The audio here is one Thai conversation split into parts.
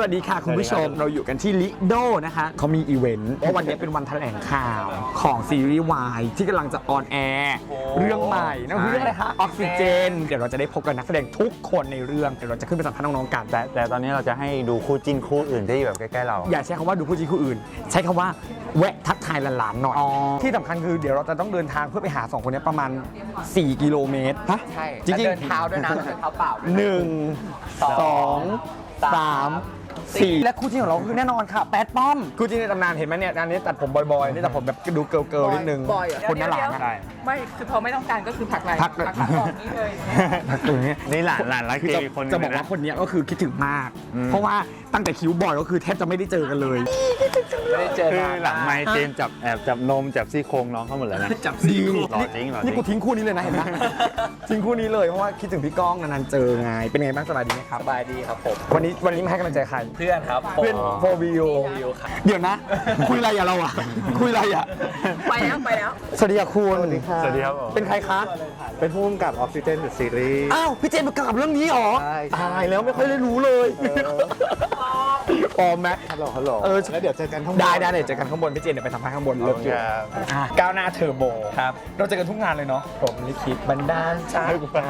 สวัสดีค่ะคุณผู้ชมเราอยู่กันที่ลิโดนะคะเขามีอีเวนต์ว่าวันนี้เป็นวันแถลงข่าวของซีรีส์วายที่กำลังจะออนแอร์เรื่องใหม่นั่นคือเรื่องอะไรคะออกซิเจน เดี๋ยวเราจะได้พบกับนักแสดงทุกคนในเรื่องเดี๋ยวเราจะขึ้นไปสัมภาษณ์น้องๆกันแต่แต่ตอนนี้เราจะให้ดูคู่จิ้นคู่อื่นที่แบบใกล้ๆเรา อย่าใช้คำว่าดูผู้จีคู่อื่น ใช้คำว่าแวะทักทายหลานๆหน่อยอ๋อที่สำคัญคือเดี๋ยวเราจะต้องเดินทางเพื่อไปหาสองคนนี้ประมาณ 4 กิโลเมตรฮะใช่จริงๆเดินเท้าด้วยนะเดินเท้าเปล่าด้วยนะหนึ่งสองสาม สี่และคู่จริงของเราคือแน่นอนค่ะ แปดป้อม คู่จริงในตำนานเห็นไหมเนี่ยอันนี้ตัดผมบอยๆนี่ตัดผมแบบดูเกิร์ลๆนิดนึง บอยเหรอ คนน่ารักอะได้ไม่ คือพอไม่ต้องการก็คือผลักไหล่พักเลยผลัก หลังออกนี่เลยพักตรงนี้ นี่หลานหลานรักคือเจจะอีกคนนึงจะบอกเลยว่านะคนเนี้ยก็คือคิดถึงมากอืมเพราะว่าตั้งแต่คิวบอยก็คือแทบจะไม่ได้เจอกันเลย ไม่ได้เจอคือกันหลังไมค์เจมส์จับแอบจับนมจับซี่โครงน้องเขาหมดแล้วนะจับซีหล่อจริงหล่อจริงนี่กูทิ้งคู่นี้เลยนะเห็นไหม ทิ้งคู่นี้เลยเพราะว่าคิดถึงพี่ก้องนานๆเจอไง เป็นไงบ้างสบายดีไหมครับ สบายดีครับผม วันนี้วันนี้มาให้กำลังใจใครเพื่อนครับเพื่อนโฟวิวเดี๋ยวนะ คุยอะไรอะเราอะคุยอะไรอะไปแล้ว ไปแล้ว สวัสดีค่ะคุณสวัสดีครับผมเป็นใครคะ เป็นผู้กำกับออกซิเจนซีรีส์ อ้าว พี่เจมส์กำกับเรื่องนี้เหรอใช่ตายแล้วไม่ค่อยได้รู้เลยปลอมไหมฮัลโหลฮัลโหลเออแล้วเดี๋ยวเจอกันข้างบน ได้ได้เดี๋ยวเจอกันข้างบน พี่เจนเดี๋ยวไปสัมภาษณ์ข้างบนรถอยู่ครับอะก้าวหน้าเทอร์โบครับ เราเจอกันทุกงานเลยเนาะผมลิขิตบันดาลใจมา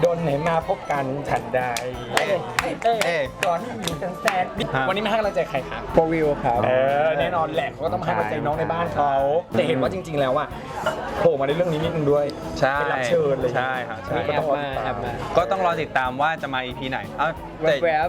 โดน ไหนมาพบกันทันใดเอ้ยก่อนที่มีแฟนๆวันนี้มาให้กำลังใจใครคะโฟวิวครับ เออแน่นอนแหละเขาก็ต้องมาให้กำลังใจน้องในบ้านเขาแต่เห็นว่าจริง ๆ แล้วอะโผล่มาในเรื่องนี้นิดนึงด้วยใช่เป็นรับเชิญเลยใช่ครับใช่ก็ต้องรอติดตามก็ต้องรอติดตามว่าจะมา EP ไหน เอาแต่ แวบ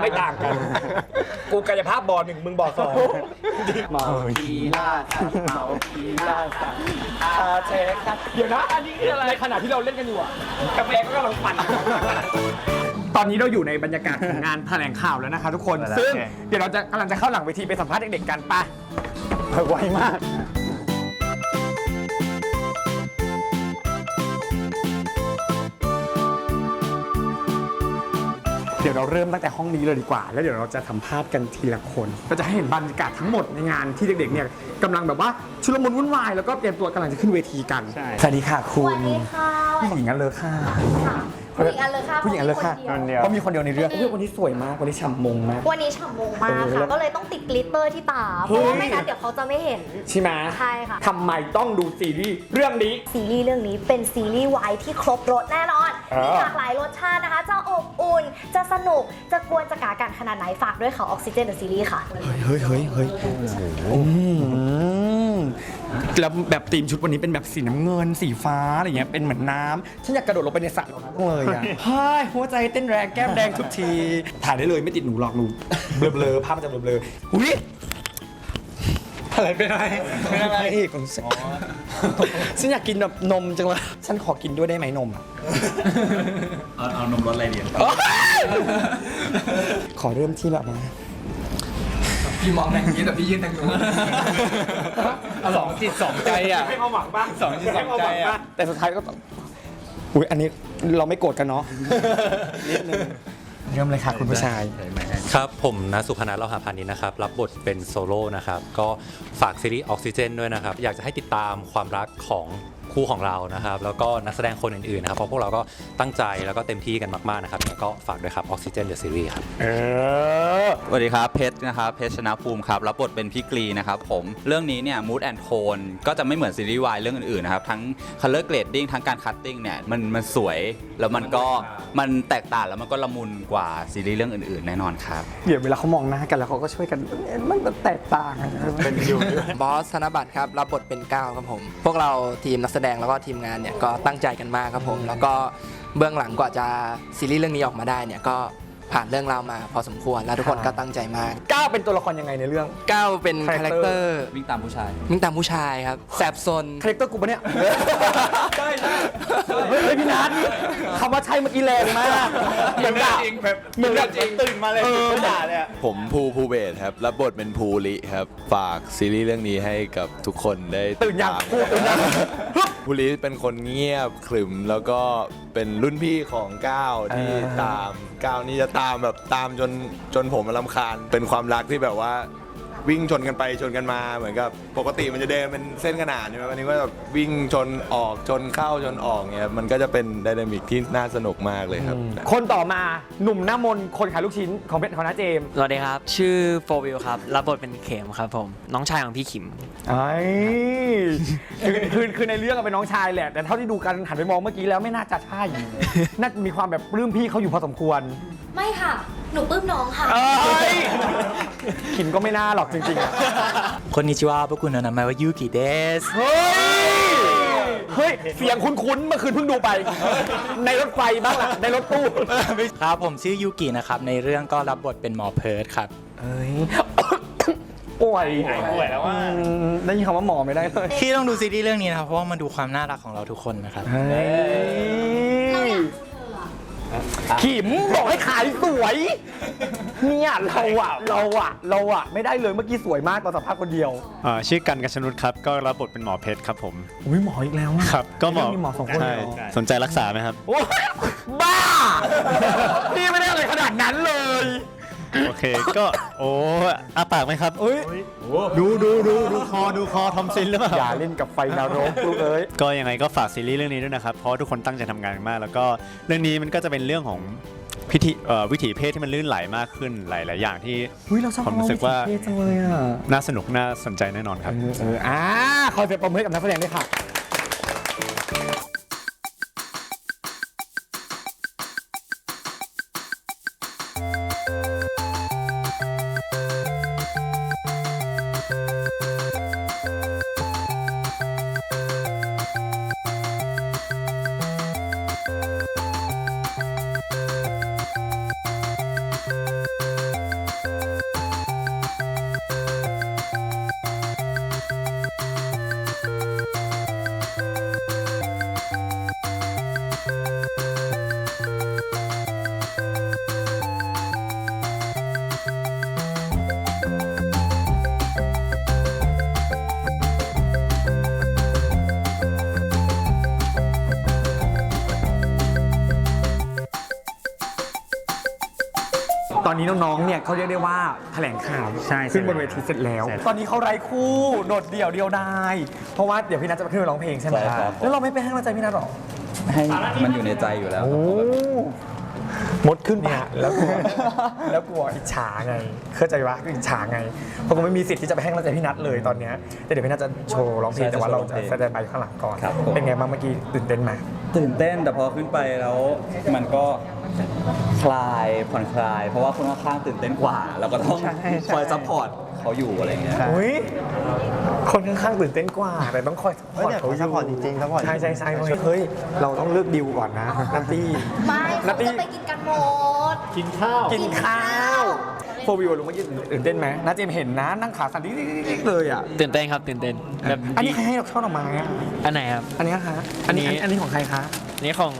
ไม่ต่างกัน กูกายภาพบอลหนึ่งมึงบอลสองเมาคีล่าสัตว์เมาคีล่าสัตว์อาเชคเดี๋ยวนะอันนี้คืออะไรในขณะที่เราเล่นกันอยู่อะกาแฟก็กำลังปั่นตอนนี้เราอยู่ในบรรยากาศของงานแถลงข่าวแล้วนะคะทุกคน ซึ่งเดี๋ยวเราจะกำลังจะเข้าหลังเวทีไปสัมภาษณ์เด็กๆกันปะไวมาก เดี๋ยวเราเริ่มตั้งแต่ห้องนี้เลยดีกว่า แล้วเดี๋ยวเราจะสัมภาษณ์กันทีละคนเราจะให้เห็นบรรยากาศทั้งหมดในงานที่เด็กๆเนี่ยกำลังแบบว่าชุลมุนวุ่นวายแล้วก็เตรียมตัวกำลังจะขึ้นเวทีกันใช่ สวัสดีค่ะคุสณวัสดีค่ะ ผู้หญิงกันเลยค่ะ ค่ะ ผู้หญิงอันเลยค่ะผู้หญิงอันเลยค่ะคนคนเดีเดียวยว เพราะมีคนเดียวในเรื่องอุ๊ยวันนี้สวยมากวันนี้ฉ่ำมงมาก วันนี้ฉ่ำมงมากเออแล้ค่ะวก็เลยต้องติดกลิตเตอร์ที่ตา เพเฮ้ย ราะว่าไม่งั้นเดี๋ยวเขาจะไม่เห็น ใช่ไหมใช่ค่ะ ทำไมต้องดูซีรีส์เรื่องนี้ ซีรีส์เรื่องนี้เป็นซีรีส์วายที่ครบรสแน่นอนเออมีหลากหลายรสชาตินะคะ จะอบอุ่น จะสนุก จะกวนจะกากันขนาดไหนฝากด้วยค่ะออกซิเจนเดอะซีรีส์ค่ะ เฮ้ยเฮ้ยเฮ้ยอืม แล้วแบบธีมชุดวันนี้เป็นแบบสีน้ำเงิน สีฟ้าอะไรเงี้ยเป็นเหมือนน้ำฉันอยากกระโดดลงไปในสระเลยอะ เฮ้ยหัวใจเต้นแรงแก้มแดงทุกที ถ่ายได้เลยไม่ติดหนูหรอกหนูเบลอๆภาพมันจะเบลอๆอุ้ยอะไรเป็นอะไรเป็นอะไรอีกของฉันฉันอยากกินแบบนมจังเลยฉันขอกินด้วยได้ไหมนมอะเอาเอานมรสอะไรดีขอเริ่มที่แบบมา พี่มองทางนี้แต่พี่ยืนทางนู้นสองจิตสองใจอะให้ความหวังบ้างสองจิตสองใจอะแต่สุดท้ายก็ต้องอุ้ยอันนี้เราไม่โกรธกันเนาะนิดนึงเริ่มเลยค่ะคุณผู้ชาย ครับ ผมนะสุพนัทเราหาพานิชนะครับ รับบทเป็นโซโล่นะครับ ก็ฝากซีรีส์ออกซิเจนด้วยนะครับ อยากจะให้ติดตามความรักของ คู่ของเรานะครับ แล้วก็นักแสดงคนอื่นๆนะครับ เพราะพวกเราก็ตั้งใจแล้วก็เต็มที่กันมากๆนะครับยังไงก็ฝากด้วยครับออกซิเจนเดอะซีรีส์ครับ เออ สวัสดีครับ เพชรนะครับเพชรชนะภูมิครับรับบทเป็นพี่กรีนะครับผมเรื่องนี้เนี่ย mood and tone ก็จะไม่เหมือนซีรีส์วายเรื่องอื่นๆนะครับ ทั้ง color grading ทั้งการ cutting เนี่ยมันมันสวยแล้วมันก็มันแตกต่างแล้วมันก็ละมุนกว่าซีรีส์เรื่องอื่นๆแน่นอนครับ เดี๋ยวเวลาเขามองหน้ากันแล้วเขาก็ช่วยกันเอ๊ะมันแตกต่างอะเป็นคิวบอสธนบัตรครับ รับบทเป็นก้าวครับผม พวกเราทีมนักแสดงแล้วก็ทีมงานเนี่ยก็ตั้งใจกันมากครับผม แล้วก็เบื้องหลังกว่าจะซีรีส์เรื่องนี้ออกมาได้เนี่ยก็ ผ่านเรื่องราวมาพอสมควรแล้วทุกคนก็ตั้งใจมากก้าวเป็นตัวละครยังไงในเรื่อง ก้าวเป็นคาคาแรแรคคเตเตออร์ร์วิ่งตามผู้ชาย มิ่งตามผู้ชายครับแสบซนคาแรคเตอร์กูปะเนี่ย ใช่ใช่เฮ้ยเฮ้ยพี่นัทคำว่าใช่เมื่อกี้แรงมากเหมือนด่าเหมือนแบบตื่นมาเลยเออด่าเลยอะผมภูภูเบศครับรับบทเป็นภูริครับ ฝากซีรีส์เรื่องนี้ให้กับทุกคนได้ตื่นยังตามพูดตื่นยังภูริเป็นคนเงียบขรึมแล้วก็เป็นรุ่นพี่ของก้าวที่ตาม ก้าวนี้จะตามแบบตามจนจนผมมันลำคาญ เป็นความรักที่แบบว่า วิ่งชนกันไปชนกันมาเหมือนกับปกติมันจะเดินเป็นเส้นขนานใช่ไหมวันนี้ก็แบบวิ่งชนออกชนเข้าชนออกเนี่ยมันก็จะเป็นไดนามิกที่น่าสนุกมากเลยครับ คนต่อมาหนุ่มหน้ามนต์คนขายลูกชิ้นของเป็นของน้าเจมส์สวัสดีครับ ชื่อโฟวิลครับ รับบทเป็นเข็มครับผม น้องชายของพี่ขิม ไอ้คือคือคือในเรื่องอะเป็นน้องชายแหละ แต่เท่าที่ดูกันหันไปมองเมื่อกี้แล้วไม่น่าจะใช่ น่าจะมีความแบบปลื้มพี่เขาอยู่พอสมควร ไม่ค่ะ หนูปลื้มน้องค่ะ เอ้ยขิมก็ไม่น่าหรอกจริงๆอะคนนิชิวาพวกคุณนะหมายว่ายูกิเดส เฮ้ย เฮ้ย เสียงคุ้นๆ เมื่อคืนเพิ่งดูไป ในรถไฟบ้างล่ะ ในรถตู้ ครับผมชื่อยูกินะครับ ในเรื่องก็รับบทเป็นหมอเพิร์ดครับเฮ้ยป่วยป่วยแล้วว่าได้ยินคำว่าหมอไม่ได้เลย ที่ต้องดูซีรีส์เรื่องนี้นะครับ เพราะว่ามาดูความน่ารักของเราทุกคนนะครับ เฮ้ย ขิมบอกให้ขายสวยเนี่ยเราอะเราอะเราอะไม่ได้เลยเมื่อกี้สวยมากตอนสัมภาษณ์คนเดียวอ่าชื่อกันกัชนุชครับ ก็รับบทเป็นหมอเพชรครับผมอุ้ยหมออีกแล้วอะครับก็หมอเรื่องมีหมอสองคนใช่เลยเหรอสนใจรักษาไหมครับ โอ๊ยบ้า พี่ไม่ได้อะไรขนาดนั้นเลย โอเคก็โอ้อาปากไหมครับเอ้ยดูดูดูดูคอดูคอทอมซินหรือเปล่า อย่าเล่นกับไฟนรกลูกเอ้ย ก็ยังไงก็ฝากซีรีส์เรื่องนี้ด้วยนะครับ เพราะทุกคนตั้งใจทำงานกันมาก แล้วก็เรื่องนี้มันก็จะเป็นเรื่องของพิธีเอ่อวิถีเพศที่มันลื่นไหลมากขึ้นหลาย ๆ อย่างที่อุ้ยเราชอบผมรู้สึกว่าเท่จังเลยอะน่าสนุกน่าสนใจแน่นอนครับ เออเอออ่าขอเสียงปรบมือให้กับนักแสดงด้วยค่ะ ตอนนี้น้องๆ เนี่ยเขาเรียกได้ว่าแถลงข่าวใช่ขึ้นบนเวทีเสร็จแล้ว ใช่ ตอนนี้เขาไร้คู่โดดเดี่ยวเดียวดาย เพราะว่าเดี๋ยวพี่นัทจะไปขึ้นไปร้องเพลงใช่ไหมใช่ครับ แล้วเราไม่ไปให้กำลังใจพี่นัทหรอให้มันอยู่ในใจอยู่แล้วโอ้มดขึ้นปากแล้วกลัวแล้วกลัวอิจฉาไงเข้าใจปะอิจฉาไงเพราะผมไม่มีสิทธิ์ที่จะไปให้กำลังใจพี่นัทเลยตอนเนี้ยแต่เดี๋ยวพี่นัทจะโชว์ร้องเพลงใช่แต่ว่าเราจะจะโชว์ร้องเพลงแสดงไปข้างหลังก่อนครับผมเป็นไงบ้างเมื่อกี้ตื่นเต้นไหม ตื่นเต้นแต่พอขึ้นไปแล้ว มันก็ คลายผ่อนคลาย เพราะว่าคนข้างๆตื่นเต้นกว่า เราก็ต้องคอยซัพพอร์ตเขาอยู่อะไรอย่างเงี้ยอุ้ยคนข้างๆตื่นเต้นกว่าแต่ต้องคอยซัพพอร์ตเขาอยู่ซัพพอร์ตจริงๆซัพพอร์ตใช่ใช่ใช่เฮ้ยเราต้องเลือกดิวก่อนนะนัตตี้ไม่นัเขาตตี้จะไปกินกันหมด กินข้าว กินข้าวโฟวิวรู้เมื่อกี้ตื่นเต้นไหมน้าเจมส์เห็นนะนั่งขาสั่นดิ๊กๆๆเลยอะตื่นเต้นครับตื่นเต้นแบบอันนี้ใครให้เราช่อดอกไม้อะอันไหนครับ อันนี้คะอันนี้อันนี้อันนี้ของใครคะอันนี้ของ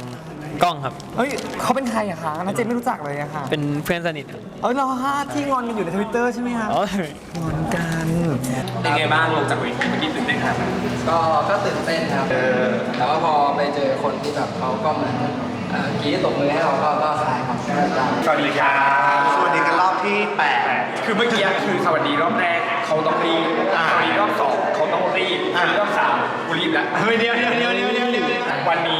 กล้องครับเฮ้ยเขาเป็นใครอะคะน้าเจมส์ไม่รู้จักเลยอะค่ะ เป็นเพื่อนสนิทครับเออเราฮะที่งอนกันอยู่ในทวิตเตอร์ใช่ไหมคะอ๋อ งอนกันเป็นไงบ้างลงจากเวทีเมื่อกี้ตื่นเต้นขนาดไหนก็ก็ตื่นเต้นครับ แต่ว่าพอไปเจอคนที่แบบเขาก็เหมือนเอ่อกรีดตบมือให้เราก็ก็คลายความเครียดได้สวัสดีครับสวัสดีกันรอบที่คือเมื่อกี้คือสวัสดีรอบแรกเขาต้องรีบสวัสดีรอบสองเขาต้องรีบสวัสดีรอบสามกูรีบแล้ว เฮ้ยเดียวเดียวเดียวเดียวเดียวเดียววันนี้เป็นไงบ้าง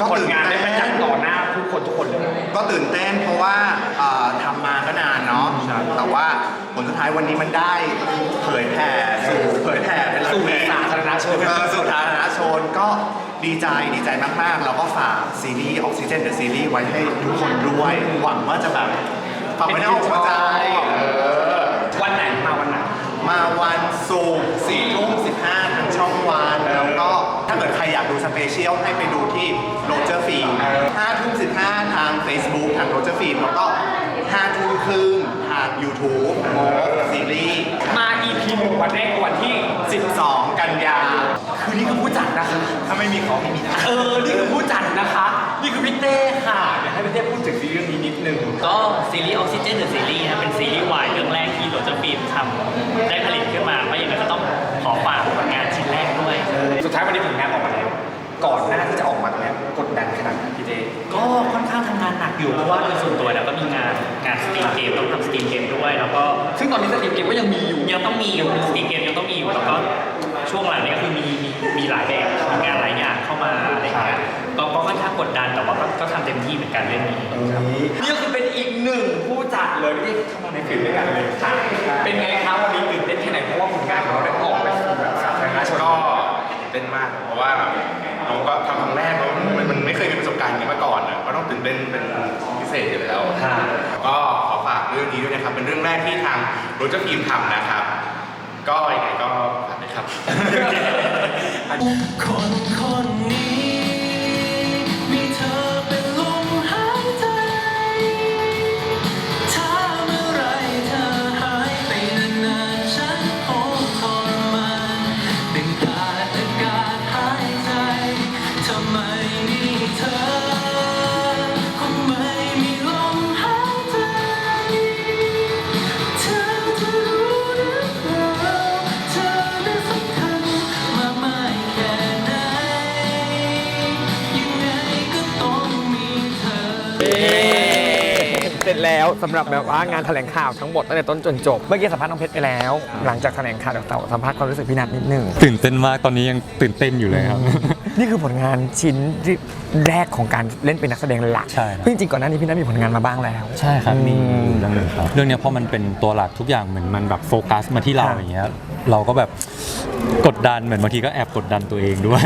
ก็ผลตื่นงานได้เต้นประจักษ์ต่อหน้าผู้คนทุกคนเลย ก็ตื่นเต้นเพราะว่าเอ่อทำมาก็นานเนาะแต่ว่าผลสุดท้ายวันนี้มันได้เผยแผ่สู่เผยแผ่เป็นหลักสู่เพลงสาธารณชน เออสู่สาธารณชนก็ดีใจดีใจมากๆเราก็ฝากซีรีส์ออกซิเจนเดอะซีรีส์ไว้ให้ทุกคนด้วย หวังว่าจะแบบฟังไปได้อกหัวใจเออวันไหนมาวันไหน มาวันศุกร์สี่ทุ่มสิบห้าทางช่องวันแล้วก็ถ้า เกิดใครอยากดูสเปเชียลให้ไปดูที่โรเจอร์ฟีมห้าทุ่มสิบห้าทาง Facebook ทางโรเจอร์ฟีมแล้วก็ห้าทุ่มครึ่งทาง YouTube โมซีรีส์มา EP หนึ่งวันแรกคือวันที่ 12 กันยา คือนี่คือผู้จัดนะคะ ถ้าไม่มีเขาไม่มีเออ นี่คือผู้จัดนะคะ นี่คือพี่เต้ค่ะเดี๋ยวให้พี่เต้พูดถึงซีรีส์เรื่องนี้นิดนึง ก็ซีรีส์ออกซิเจนเดอะซีรีส์นะเป็นซีรีส์วายเรื่องแรกที่โรเจอร์ฟิล์มทำ สุดท้ายวันนี้ผลงานออกมาแล้วก่อนหน้าที่จะออกมาเนี่ยกดดันขนาดไหนพี่เต้ก็ค่อนข้างทำงานหนักอยู่เพราะว่าโดยส่วนตัวแล้วก็มีงานงานสตรีมเกมต้องทำสตรีมเกมด้วยแล้วก็ซึ่งตอนนี้สตรีมเกมก็ยังมีอยู่ ยังต้องมีอยู่สตรีมเกมยังต้องมีอยู่แล้วก็ช่วงหลังเนี้คือมีมีมีหลายแบบมีงานหลายอย่างเข้ามาอะไรอย่างเงี้ยก็ก็ค่อนข้างกดดันแต่ว่าก็ก็ทำเต็มที่เหมือนกันเรื่องนี้นี่ก็คือเป็นอีกหนึ่งผู้จัดเลยที่เข้ามาในฟิล์มด้วยกันเลยค่ะเป็นไงครับวันนี้ตื่นเต้นแค่ไหนเพราะว่าผลงานของเราได้ออกไปสู่แบบสาธารณชนก็ตื่น เต้นมาก เพราะว่าเราก็ทำครั้งแรกแล้วมันมันไม่เคยมีประสบการณ์อย่างนี้มาก่อนนะก็ต้องตื่นเต้นเป็นพิเศษอยู่แล้วก็ขอฝากเรื่องนี้ด้วยนะครับ เป็นเรื่องแรกที่ทางโรเจอร์ฟิล์มทำนะครับ ก็ยังไงก็ฝากด้วยครับ คนคนนี้ แล้วสำหรับแบบว่างานแถลงข่าวทั้งหมดตั้งแต่ต้นจนจบ เมื่อกี้สัมภาษณ์น้องเพชรไปแล้ว หลังจากแถลงข่าวเดี๋ยวสัมภาษณ์ความรู้สึกพี่นัทนิดนึง ตื่นเต้นมากตอนนี้ยังตื่นเต้นอยู่เลยครับ นี่คือผลงานชิ้นที่แรกของการเล่นเป็นนักแสดงหลักใช่ครับเพราะจริงๆก่อนหน้านี้พี่นัทมีผลงานมาบ้างแล้ว ใช่ครับมีอืมเรื่องหนึงครับเรื่องเนี้ยพอมันเป็นตัวหลักทุกอย่างเหมือนมันแบบโฟกัสมาที่เราครับอย่างเงี้ยเราก็แบบกดดันเหมือนบางทีก็แอบกดดันตัวเองด้วย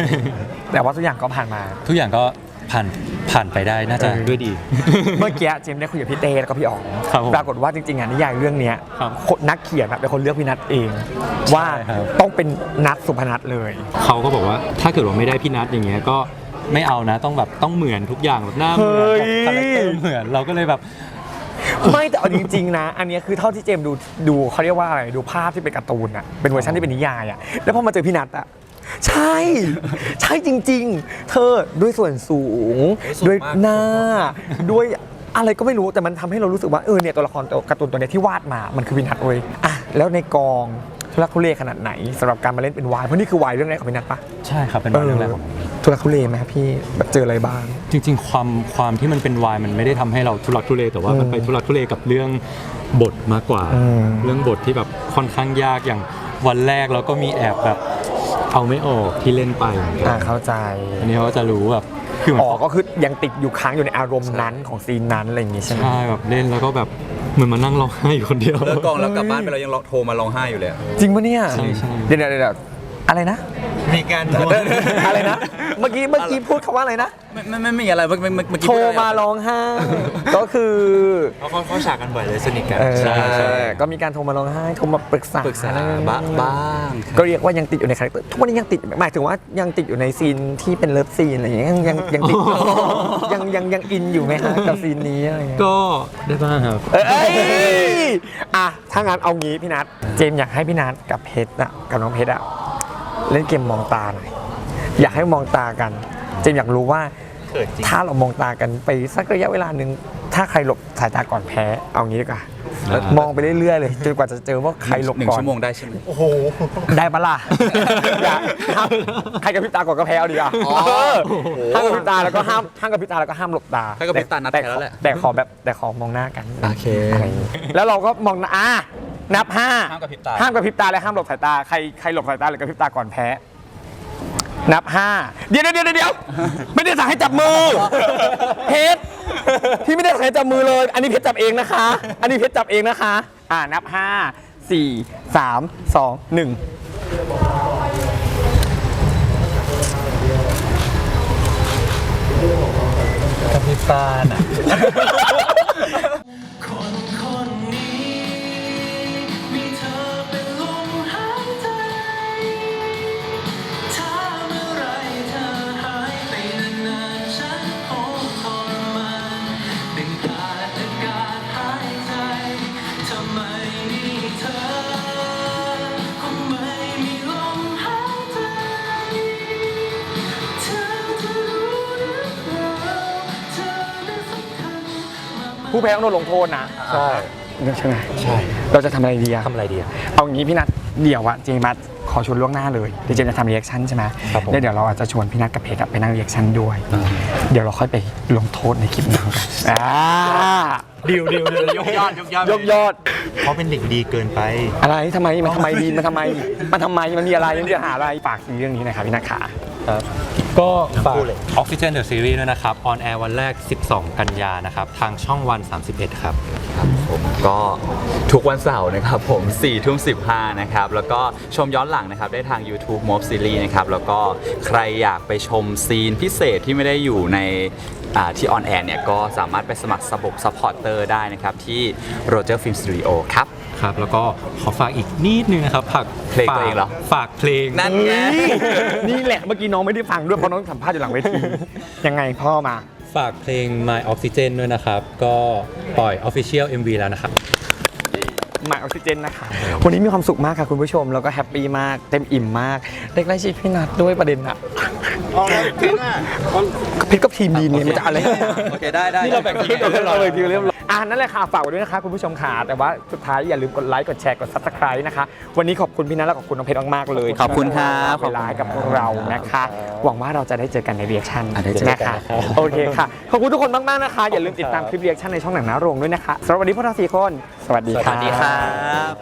แต่ว่าทุกอย่างก็ผ่านมา ทุกอย่างก็ ผ่านผ่านไปได้น่าจะเออด้วยดี เมื่อกี้เจมส์ได้คุยกับพี่เต้แล้วก็พี่อ๋องครับผมปรากฏว่าจริงๆงานนิยายเรื่องเนี้ยครับคนนักเขียนอะเป็นคนเลือกพี่นัทเอง ว่าครับ ต้องเป็นนัทสุพนัทเลย เขาก็บอกว่าถ้าเกิดว่าไม่ได้พี่นัทอย่างเงี้ยก็ไม่เอานะต้องแบบต้องเหมือนทุกอย่างแบบหน้าเหมือนเฮ้ยแบบคาแรคเตอร์เหมือนเราก็เลยแบบ ไม่แต่เอาจริงๆนะ อันเนี้ยคือเท่าที่เจมส์ดูดูเขาเรียกว่าอะไรดูภาพที่เป็นการ์ตูนอะเป็นเวอร์ชันที่เป็นนิยายอะแล้วพอมาเจอพี่นัทอะ ใช่ ใช่จริง ๆ เธอด้วยส่วนสูงด้วยหน้า ด้วยอะไรก็ไม่รู้แต่มันทำให้เรารู้สึกว่าเออเนี่ยตัวละครตัวการ์ตูนตัวเนี้ยที่วาดมามันคือพี่นัทเว้ยอะแล้วในกองทุลักทุเลขนาดไหนสำหรับการมาเล่นเป็นวายเพราะนี่คือวายเรื่องแรกของพี่นัทปะใช่ครับเป็นวันเรื่องแรกของผม ทุลักทุเลไหมครับพี่แบบเจออะไรบ้าง จริงๆ ความความที่มันเป็นวายมันไม่ได้ทำให้เราทุลักทุเลแต่ว่ามันไปทุลักทุเลกับเรื่องบทมากกว่า อืม เรื่องบทที่แบบค่อนข้างยากอย่างวันแรกเราก็มีแอบแบบ เอาไม่ออกที่เล่นไปเหมือนกัอ่านเข้าใจ อันนี้เขาก็จะรู้แบบคือเหมือน อ๋อ ก็คือยังติดอยู่ค้างอยู่ในอารมณ์นั้นของซีนนั้นอะไรอย่างงี้ใช่ไหม ใช่แบบเล่นแล้วก็แบบเหมือนมานั่งร้องไห้อยู่คนเดียว เลิกกองแล้วกลับบ้านไปเรายังโทรมาร้องไห้อยู่เลยอะ จริงปะเนี่ยใช่ใช่ เดี๋ยวเดี๋ยวเดี๋ยวอะไรนะ มีการอะไรนะ เมื่อกี้เมื่อกี้พูดคำว่าอะไรนะ ไม่ไม่ไม่ไม่มีอะไรเมื่อเมื่อเมื่อกี้โทรพูดอะไรอะมาร้องไห้ ก็คือเขาเขาเขาฉากกันบ่อยเลยสนิทกัน เออใช่ใช่ก็มีการโทรมาร้องไห้โทรมาปรึกษาปรึกษาบ้างบ้างก็เรียกว่ายังติดอยู่ในคาแรคเตอร์ทุกวันนี้ยังติดหมายถึงว่ายังติดอยู่ในซีนที่เป็นเลิฟซีนอะไรอย่างเงี้ยยังยังยังติดยังยังยังอินอยู่ไหมฮะกับซีนนี้อะไรอย่างเงี้ยก็ได้บ้างครับเอ้ยอะถ้างั้นเอางี้พี่นัทเจมส์อยากให้พี่นัทกับเพชรอะกับน้องเพชรอะ เล่นเกมมองตาหน่อยอยากให้มองตากันเจมส์อยากรู้ว่าเขินจริงถ้าเรามองตากันไปสักระยะเวลาหนึ่งถ้าใครหลบสายตาก่อนแพ้เอางี้ดีกว่าได้มองไปเรื่อยๆเลยจนกว่าจะเจอว่าใครหลบหนึ่งก่อนชั่วโมงได้ใช่ไหม โอ้โห ได้ปะล่ะ อย่าห้ามใครกับพริบตาก่อนก็แพ้เอาดีกว่าอ๋อเออห้ามกับพริบตาแล้วก็ห้ามห้ามกับพริบตาแล้วก็ห้ามหลบตาถ้ากระพริบตานัดแต่แพ้แล้วแหละแต่ขอแบบแต่ขอมองหน้ากัน โอเคอะไรอย่างงี้แล้วเราก็มองหน้าอะ นับห้าห้ามกระพริบตา ห้ามกระพริบตาและห้ามหลบสายตา ใครใครหลบสายตาหรือกระพริบตาก่อนแพ้ นับห้าเดี๋ยวเดี๋ยวเดี๋ยวเดี๋ยวไม่ได้สั่งให้จับมือ เพชรพี่ไม่ได้สั่งให้จับมือเลย อันนี้เพชรจับเองนะคะ อันนี้เพชรจับเองนะคะ อ่านับห้าสี่สามสองหนึ่งกับมีตาน่ะ แพ้ต้องโดนลงโทษนะใช่ใช่ไหมใช่ เราจะทำอะไรดีอะทำอะไรดีอะเอางี้พี่นัทเดี๋ยวอะเจมัสขอชวนล่วงหน้าเลยเดี๋ยวเจมจะทำรีแอคชั่นใช่ไหมครับผม แล้วเดี๋ยวเราอาจจะชวนพี่นัทกับเพชรอะไปนั่งรีแอคชั่นด้วย เดี๋ยวเราค่อยไปลงโทษในคลิปนั้นกันอ่าดิวดิวดิวยกยอดยกยอดยกยอด เขาเป็นเด็กดีเกินไป อะไรทำไมมันทำไมดีมันทำไมมันทำไมมันมีอะไรมันจะหาอะไรฝากเรื่องนี้หนะครับพี่นัทขา ครับ ก็ฝาก Oxygen The Series ด้วยนะครับ ออนแอร์วันแรก 12 กันยานะครับ ทางช่องวัน 31 ครับผมก็ทุกวันเสาร์นะครับผม4ทุ่ม15นะครับ แล้วก็ชมย้อนหลังนะครับ ได้ทาง YouTube Mob Series นะครับ แล้วก็ใครอยากไปชมซีนพิเศษที่ไม่ได้อยู่ในอ่าที่ออนแอร์เนี่ย ก็สามารถไปสมัครสบบซัพพอร์เตอร์ได้นะครับ ที่ Roger Film Studio ครับ ครับแล้วก็ขอฝากอีกนิดนึงนะครับฝากเพลงตัวเองเหรอ ฝากเพลง นั่นไง นี่แหละเมื่อกี้น้องไม่ได้ฟังด้วยเพราะน้องสัมภาษณ์อยู่หลังเวที ยังไงพ่อมา ฝากเพลง My Oxygen ด้วยนะครับ ก็ปล่อย Official MV แล้วนะครับ หมายออกซิเจนนะคะ วันนี้มีความสุขมากค่ะคุณผู้ชม แล้วก็แฮปปี้มากเต็มอิ่มมากได้ใกล้ชิดพี่นัทด้วยประเด็นอะพิษกับทีมดีเนี่ยมันจะอะไรโอเคได้ได้นี่เราแบ่งทีมกันเรียบร้อยเลยทีมเรียบร้อยอ่านั่นแหละค่ะฝากไว้ด้วยนะคะคุณผู้ชมค่ะแต่ว่าสุดท้ายอย่าลืมกดไลค์กดแชร์กด subscribe นะคะวันนี้ขอบคุณพี่นัทและขอบคุณน้องเพชรมากๆเลยขอบคุณครับเวลาให้กับพวกเรานะคะ หวังว่าเราจะได้เจอกันในเรียกชันอะได้เจอกันนะคะนะครับโอเคค่ะขอบคุณทุกคนมากๆนะคะ อย่าลืมติดตามคลิปเรียกชันในช่องหนังหน้าโรงด้วยนะคะสำหรับวันนี้พวกเราสี่คน สวัสดีสค่ะวัสดีครับ